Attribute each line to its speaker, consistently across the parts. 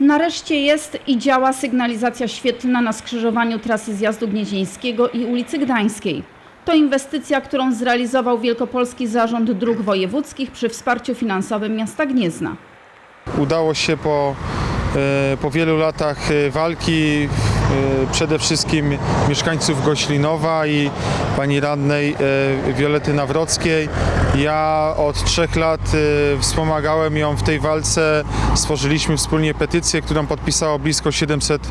Speaker 1: Nareszcie jest i działa sygnalizacja świetlna na skrzyżowaniu trasy zjazdu Gnieźnieńskiego i ulicy Gdańskiej. To inwestycja, którą zrealizował Wielkopolski Zarząd Dróg Wojewódzkich przy wsparciu finansowym miasta Gniezna.
Speaker 2: Udało się po, e, po wielu latach e, walki przede wszystkim mieszkańców Goślinowa i pani radnej e, Wiolety Nawrockiej. Ja od trzech lat e, wspomagałem ją w tej walce. Stworzyliśmy wspólnie petycję, którą podpisało blisko 700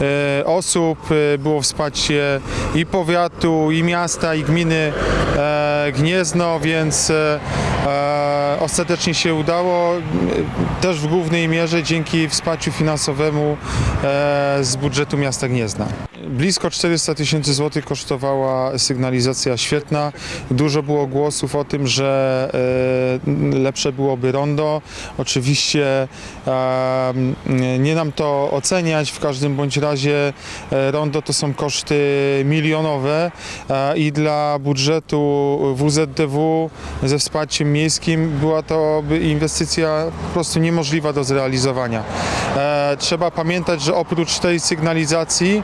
Speaker 2: e, osób. E, Było wsparcie i powiatu, i miasta, i gminy e, Gniezno, więc e, e, ostatecznie się udało. E, Też w głównej mierze dzięki wsparciu finansowemu e, z budżetu miasta Gniezna. Blisko 400 tysięcy złotych kosztowała sygnalizacja świetna. Dużo było głosów o tym, że e, lepsze byłoby rondo. Oczywiście nie nam to oceniać. W każdym bądź razie e, rondo to są koszty milionowe i dla budżetu WZDW ze wsparciem miejskim była to inwestycja po prostu niemożliwa do zrealizowania. E, Trzeba pamiętać, że oprócz tej sygnalizacji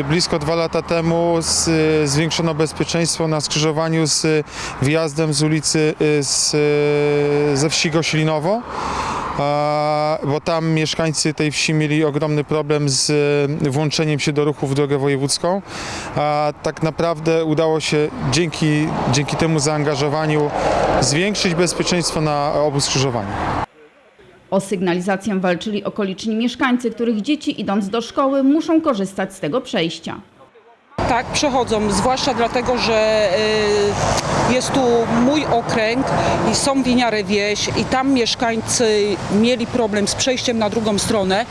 Speaker 2: e, blisko dwa lata temu z, zwiększono bezpieczeństwo na skrzyżowaniu z wjazdem z ulicy y, z, y, ze wsi Goślinowo. Bo tam mieszkańcy tej wsi mieli ogromny problem z y, włączeniem się do ruchu w drogę wojewódzką. A tak naprawdę udało się dzięki, dzięki temu zaangażowaniu zwiększyć bezpieczeństwo na obu skrzyżowaniach.
Speaker 1: O sygnalizację walczyli okoliczni mieszkańcy, których dzieci idąc do szkoły muszą korzystać z tego przejścia.
Speaker 3: Tak, przechodzą, zwłaszcza dlatego, że y, jest tu mój okręg i są winiary wieś i tam mieszkańcy mieli problem z przejściem na drugą stronę.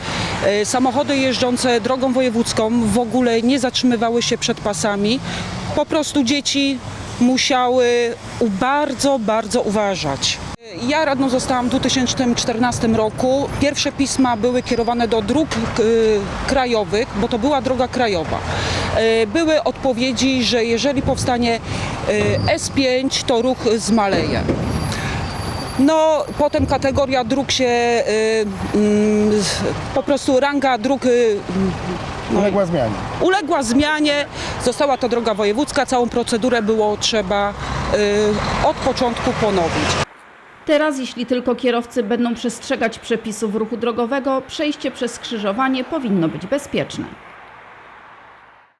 Speaker 3: Y, Samochody jeżdżące drogą wojewódzką w ogóle nie zatrzymywały się przed pasami. Po prostu dzieci musiały bardzo, bardzo uważać. Ja radną zostałam w 2014 roku. Pierwsze pisma były kierowane do dróg y, krajowych, bo to była droga krajowa. Y, Były odpowiedzi, że jeżeli powstanie y, S5, to ruch zmaleje. No, potem kategoria dróg się, y, mm, po prostu ranga dróg y,
Speaker 4: Uległa zmianie.
Speaker 3: uległa zmianie. Została to droga wojewódzka, całą procedurę było trzeba y, od początku ponowić.
Speaker 1: Teraz, jeśli tylko kierowcy będą przestrzegać przepisów ruchu drogowego, przejście przez skrzyżowanie powinno być bezpieczne.